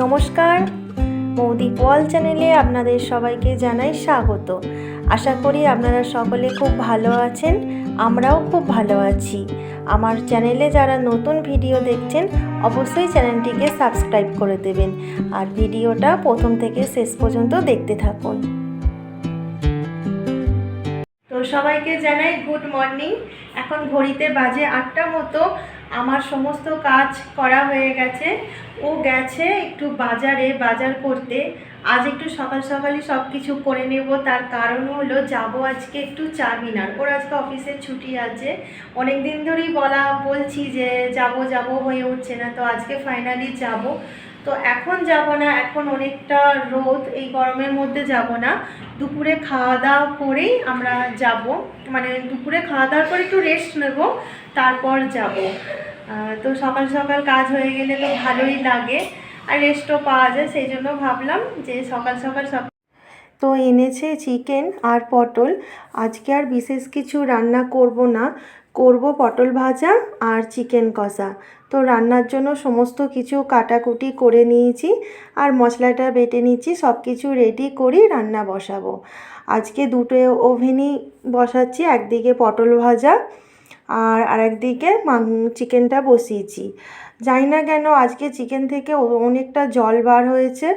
নমস্কার। মৌদি পল চ্যানেলে আপনাদের সবাইকে জানাই স্বাগত। আশা করি আপনারা সকলে খুব ভালো আছেন, আমরাও খুব ভালো আছি। আমার চ্যানেলে যারা নতুন ভিডিও দেখছেন, অবশ্যই চ্যানেলটিকে সাবস্ক্রাইব করে দেবেন আর ভিডিওটা প্রথম থেকে শেষ পর্যন্ত দেখতে থাকুন। তো সবাইকে জানাই গুড মর্নিং। এখন ঘড়িতে বাজে আটটা মতো। আমার সমস্ত কাজ করা হয়ে গেছে। ও গেছে একটু বাজারে, বাজার করতে। আজ একটু সকাল সকালই সব কিছু করে নেব। তার কারণ হলো যাব আজকে একটু চারমিনার। ওর আজকে অফিসের ছুটি আছে। অনেক দিন ধরেই বলা, বলছি যে যাব যাব হয়ে উঠছে না। তো আজকে ফাইনালি যাব। তো এখন যাব না। এখন অনেকটা রোদ। এই গরমের মধ্যে যাব না। দুপুরে খাওয়া দাওয়া করেই আমরা যাব। মানে দুপুরে খাওয়া দাওয়ার পরে একটু রেস্ট নেব, তারপর যাব। তো সকাল সকাল কাজ হয়ে গেলে তো ভালোই লাগে। আর রেস্টও পাওয়া যায়, সেই জন্য ভাবলাম যে সকাল সকাল তো এনেছে চিকেন আর পটল। আজকে আর বিশেষ কিছু রান্না করব না। করব পটল ভাজা আর চিকেন কষা। তো রান্নার জন্য সমস্ত কিছু কাটাকুটি করে নিয়েছি আর মশলাটা বেটে নিচ্ছি সব কিছু রেডি করি রান্না বসাবো। আজকে দুটো ওভেনই বসাচ্ছি, একদিকে পটল ভাজা আর আরেকদিকে চিকেনটা বসিয়েছি। জানি না কেন আজকে চিকেন থেকে অনেকটা জল বার হয়েছে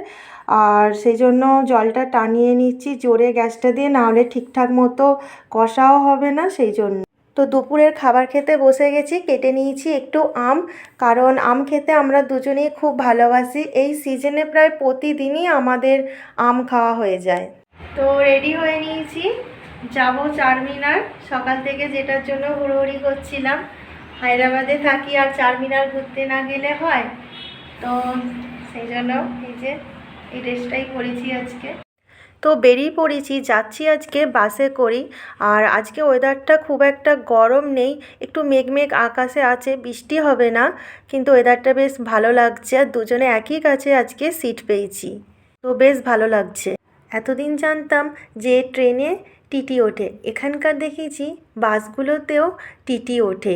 আর সেই জন্য জলটা টানিয়ে নিচ্ছি, জোরে গ্যাসটা দিয়ে, নাহলে ঠিকঠাক মতো কষাও হবে না সেই জন্য তো দুপুরের খাবার খেতে বসে গেছি, কেটে নিয়েছি একটু আম। কারণ আম খেতে আমরা দুজনেই খুব ভালোবাসি। এই সিজনে প্রায় প্রতিদিনই আমাদের আম খাওয়া হয়ে যায়। তো রেডি হয়ে নিয়েছি। যাব চারমিনার। সকাল থেকে যেটার জন্য হুড়োহুড়ি করছিলাম। হায়দ্রাবাদে থাকি আর চারমিনার ঘুরতে না গেলে হয়। তো সেই জন্য এই যে, এই ড্রেসটাই পরেছি আজকে। তো বেরিয়ে পড়েছি, যাচ্ছি আজকে বাসে করি আর আজকে ওয়েদারটা খুব একটা গরম নেই, একটু মেঘমেঘ আকাশে আছে, বৃষ্টি হবে না, কিন্তু ওয়েদারটা বেশ ভালো লাগছে আর দুজনে একই কাছে আজকে সিট পেয়েছি। তো বেশ ভালো লাগছে। এতদিন জানতাম যে ট্রেনে টিটি ওঠে, এখানকার দেখেছি বাসগুলোতেও টিটি ওঠে।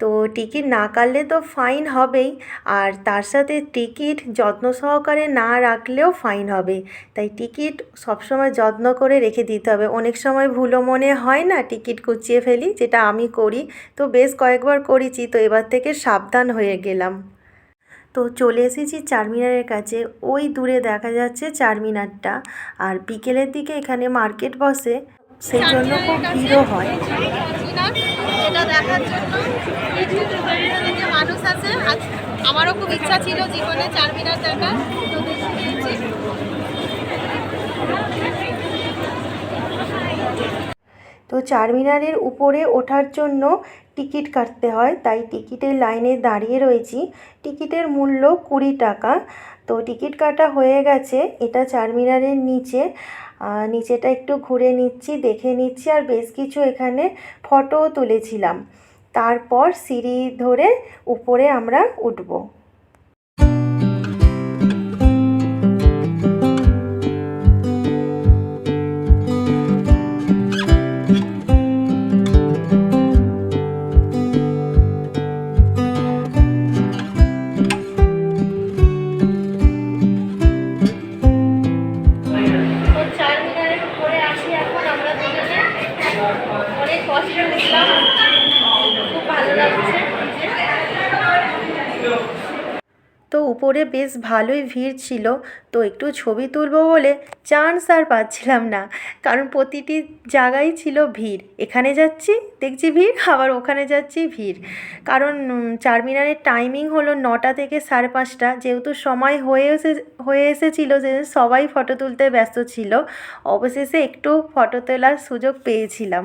তো টিকিট না কাটলে তো ফাইন হবেই। আর তার সাথে টিকিট যত্ন সহকারে না রাখলেও ফাইন হবে। তাই টিকিট সবসময় যত্ন করে রেখে দিতে হবে। অনেক সময় ভুলো মনে হয় না টিকিট কুচিয়ে ফেলি, যেটা আমি করি। তো বেশ কয়েকবার করেছি, তো এবার থেকে সাবধান হয়ে গেলাম। তো চলে এসেছি চারমিনারের কাছে। ওই দূরে দেখা যাচ্ছে চারমিনারটা। আর বিকেলের দিকে এখানে মার্কেট বসে, সেই জন্য খুব ভিড়ও হয়। এটা দেখার জন্য। যে মানুষ আছে। আমারও খুব ইচ্ছা ছিল জীবনে চারমিনার দেখার। তো দেখছি তো চারমিনারের উপরে ওঠার জন্য টিকিট কাটতে হয়। তাই টিকিটের লাইনে দাঁড়িয়ে রয়েছি। টিকিটের মূল্য কুড়ি টাকা। তো টিকিট কাটা হয়ে গেছে, এটা চারমিনারের নিচে। নিচেটা একটু ঘুরে নিচ্ছি, দেখে নিচ্ছি আর বেশ কিছু এখানে ফটোও তুলেছিলাম। তারপর সিঁড়ি ধরে উপরে আমরা উঠবো। তো উপরে বেশ ভালোই ভিড় ছিল। তো একটু ছবি তুলবো বলে চান্স আর পাচ্ছিলাম না। কারণ প্রতিটি জায়গায় ছিল ভিড়। এখানে যাচ্ছি, দেখছি ভিড়, আবার ওখানে যাচ্ছি ভিড়। কারণ চারমিনারের টাইমিং হলো নটা থেকে সাড়ে পাঁচটা। যেহেতু সময় হয়ে এসে, হয়ে এসেছিল যে সবাই ফটো তুলতে ব্যস্ত ছিল, অবশেষে একটু ফটো তোলার সুযোগ পেয়েছিলাম।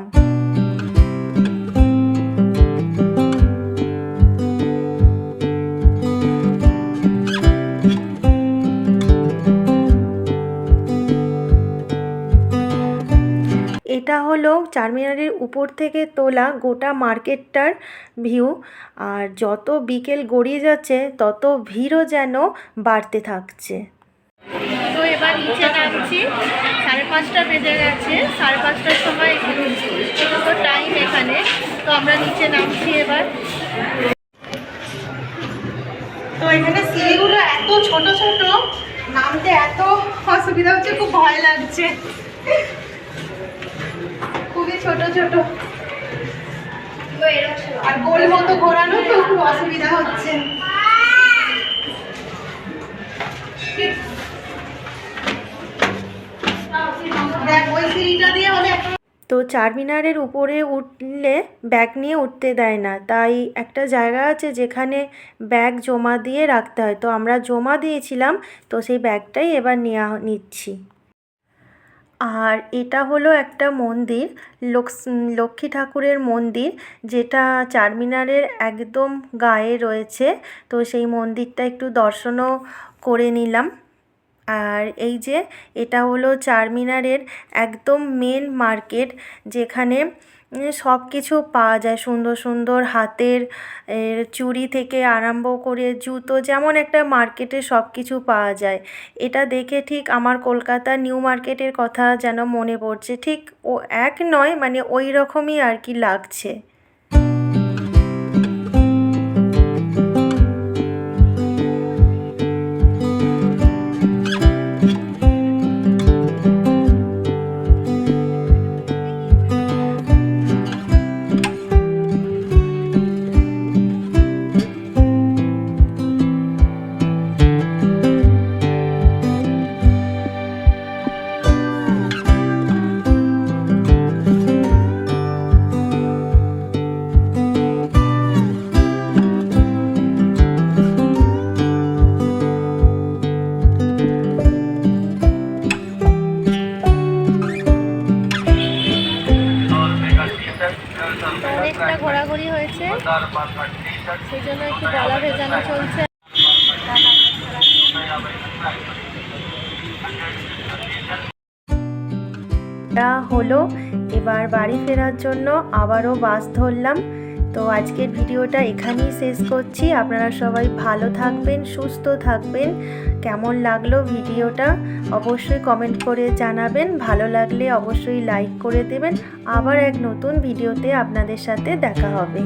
এটা হলো চারমিনারের উপর থেকে তোলা গোটা মার্কেটটার ভিউ। আর যত বিকেল গড়িয়ে যাচ্ছে তত ভিড়ও যেন বাড়তে থাকছে। তো এবার নিচে নামছি। সাড়ে পাঁচটা বেজে গেছে। সাড়ে পাঁচটার সময় তো টাইম এখানে। তো আমরা নিচে নামছি এবার। তো এখানে সিঁড়িগুলো এত ছোট ছোট নামতে এত অসুবিধা হচ্ছে খুব ভয় লাগছে। ছোট ছোট। আর গোল মতো ঘোরানো তো খুব অসুবিধা হচ্ছে। সিঁড়িটা দিয়ে হলে তো চারমিনারের উপরে উঠলে ব্যাগ নিয়ে উঠতে দেয় না। তাই একটা জায়গা আছে যেখানে ব্যাগ জমা দিয়ে রাখতে হয়। তো আমরা জমা দিয়েছিলাম, তো সেই ব্যাগটাই এবার নেওয়া নিচ্ছি। আর এটা হলো একটা মন্দির লক্ষ্মী ঠাকুরের মন্দির, যেটা চারমিনারের একদম গায়ে রয়েছে। তো সেই মন্দিরটা একটু দর্শনও করে নিলাম। আর এই যে এটা হলো চারমিনারের একদম মেন মার্কেট যেখানে সব কিছু পাওয়া যায় সুন্দর সুন্দর হাতের চুরি চুড়ি থেকে আরম্ভ করে জুতো, যেমন একটা মার্কেটে সব কিছু পাওয়া যায়। এটা দেখে ঠিক আমার কলকাতা নিউ মার্কেটের কথা যেন মনে পড়ছে। ঠিক ও এক নয় মানে ওই রকমই আর কি লাগছে। হয়েছে। সেই জন্য একটু গলা ভেজানো চলছে। হলো, এবার বাড়ি ফেরার জন্য আবারও বাস ধরলাম। তো আজকের ভিডিওটা এখানেই শেষ করছি। আপনারা সবাই ভালো থাকবেন, সুস্থ থাকবেন। কেমন লাগল ভিডিওটা অবশ্যই কমেন্ট করে জানাবেন। ভালো লাগলে অবশ্যই লাইক করে দেবেন। আবার এক নতুন ভিডিওতে আপনাদের সাথে দেখা হবে।